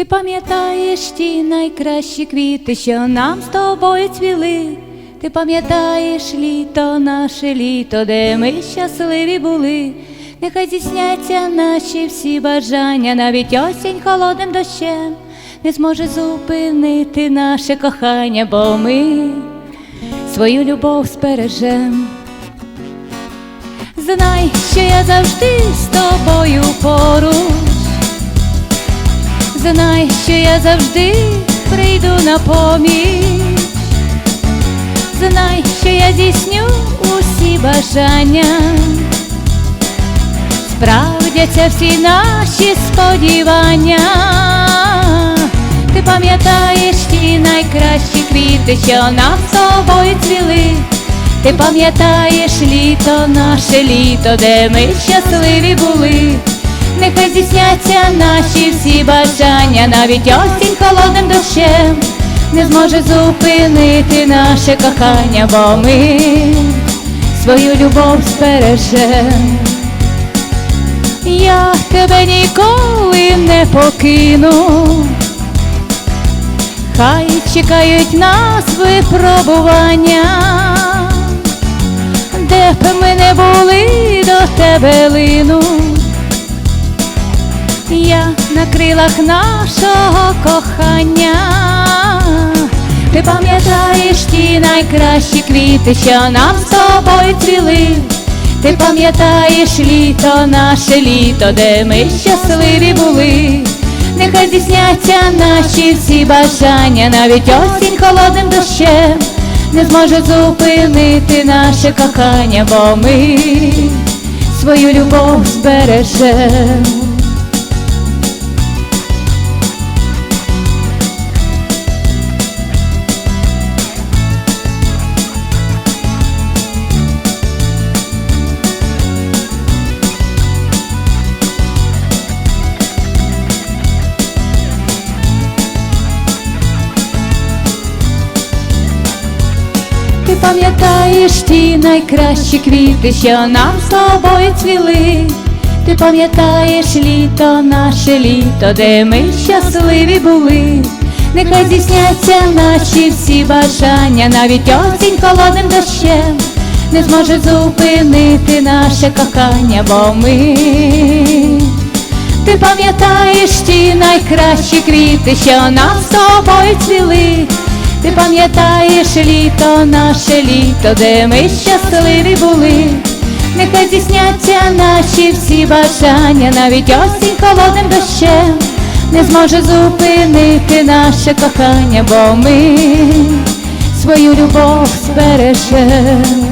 Ти пам'ятаєш ті найкращі квіти, що нам з тобою цвіли. Ти пам'ятаєш літо, наше літо, де ми щасливі були. Нехай здійсняться наші всі бажання, навіть осінь холодним дощем не зможе зупинити наше кохання, бо ми свою любов збережем. Знай, що я завжди з тобою поруч. Знай, що я завжди прийду на поміч. Знай, що я здійсню усі бажання. Справдяться всі наші сподівання. Ти пам'ятаєш ті найкращі квіти, що нам з тобою цвіли. Ти пам'ятаєш літо, наше літо, де ми щасливі були. Нехай здійсняться наші всі бажання, навіть осінь холодним дощем не зможе зупинити наше кохання, бо ми свою любов збережем. Я тебе ніколи не покину, хай чекають нас випробування, де б ми не були до тебе лину. Я на крилах нашого кохання. Ти пам'ятаєш ті найкращі квіти, що нам з тобою цвіли. Ти пам'ятаєш літо, наше літо, де ми щасливі були. Нехай здійсняться наші всі бажання, навіть осінь холодним дощем не зможе зупинити наше кохання, бо ми свою любов збережем. Пам'ятаєш ті найкращі квіти, що нам з тобою цвіли. Ти пам'ятаєш літо, наше літо, де ми щасливі були. Нехай здійсняться наші всі бажання, навіть осінь холодним дощем не зможе зупинити наше кохання, бо ми ти пам'ятаєш ті найкращі квіти, що нам з тобою цвіли. Ти пам'ятаєш літо, наше літо, де ми щасливі були. Нехай зісняться наші всі бажання, навіть осінь холодним дощем не зможе зупинити наше кохання, бо ми свою любов збережем.